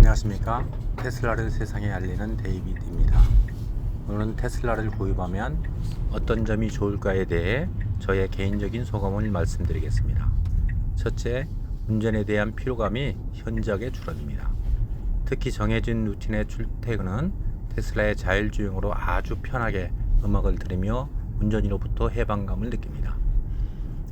안녕하십니까? 테슬라를 세상에 알리는 데이비드입니다. 오늘은 테슬라를 구입하면 어떤 점이 좋을까에 대해 저의 개인적인 소감을 말씀드리겠습니다. 첫째 운전에 대한 피로감이 현저하게 줄어듭니다. 특히 정해진 루틴의 출퇴근은 테슬라의 자율주행으로 아주 편하게 음악을 들으며 운전이로부터 해방감을 느낍니다.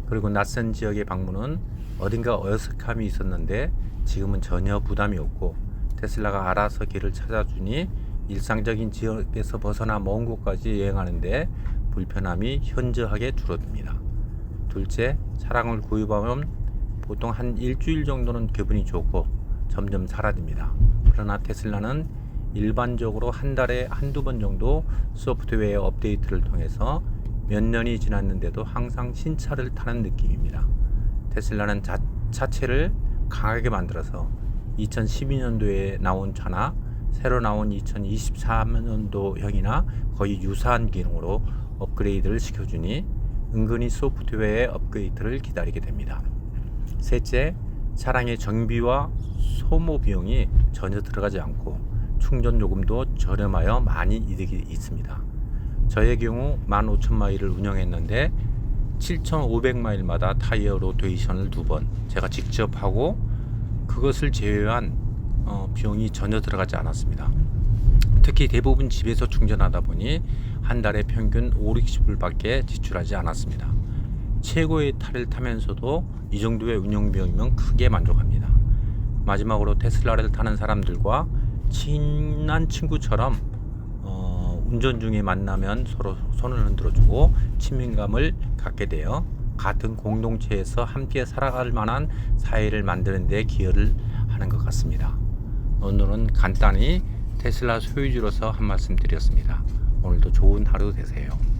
그리고 낯선 지역의 방문은 어딘가 어색함이 있었는데 지금은 전혀 부담이 없고 테슬라가 알아서 길을 찾아주니 일상적인 지역에서 벗어나 먼 곳까지 여행하는데 불편함이 현저하게 줄어듭니다. 둘째, 차량을 구입하면 보통 한 일주일 정도는 기분이 좋고 점점 사라집니다. 그러나 테슬라는 일반적으로 한 달에 한두 번 정도 소프트웨어 업데이트를 통해서 몇 년이 지났는데도 항상 신차를 타는 느낌입니다. 테슬라는 자, 차체를 강하게 만들어서 2012년도에 나온 차나 새로 나온 2024년도형이나 거의 유사한 기능으로 업그레이드를 시켜주니 은근히 소프트웨어의 업그레이드를 기다리게 됩니다. 셋째, 차량의 정비와 소모 비용이 전혀 들어가지 않고 충전 요금도 저렴하여 많이 이득이 있습니다. 저의 경우 15,000마일을 운영했는데 7,500마일마다 타이어 로테이션을 두 번 제가 직접 하고 그것을 제외한 어, 비용이 전혀 들어가지 않았습니다. 특히 대부분 집에서 충전하다 보니 한 달에 평균 5, 60불밖에 지출하지 않았습니다. 최고의 차를 타면서도 이 정도의 운영 비용이면 크게 만족합니다. 마지막으로 테슬라를 타는 사람들과 친한 친구처럼 어, 운전 중에 만나면 서로 손을 흔들어주고 친밀감을 갖게 되어 같은 공동체에서 함께 살아갈 만한 사회를 만드는 데 기여를 하는 것 같습니다. 오늘은 간단히 테슬라 소유주로서 한 말씀 드렸습니다. 오늘도 좋은 하루 되세요.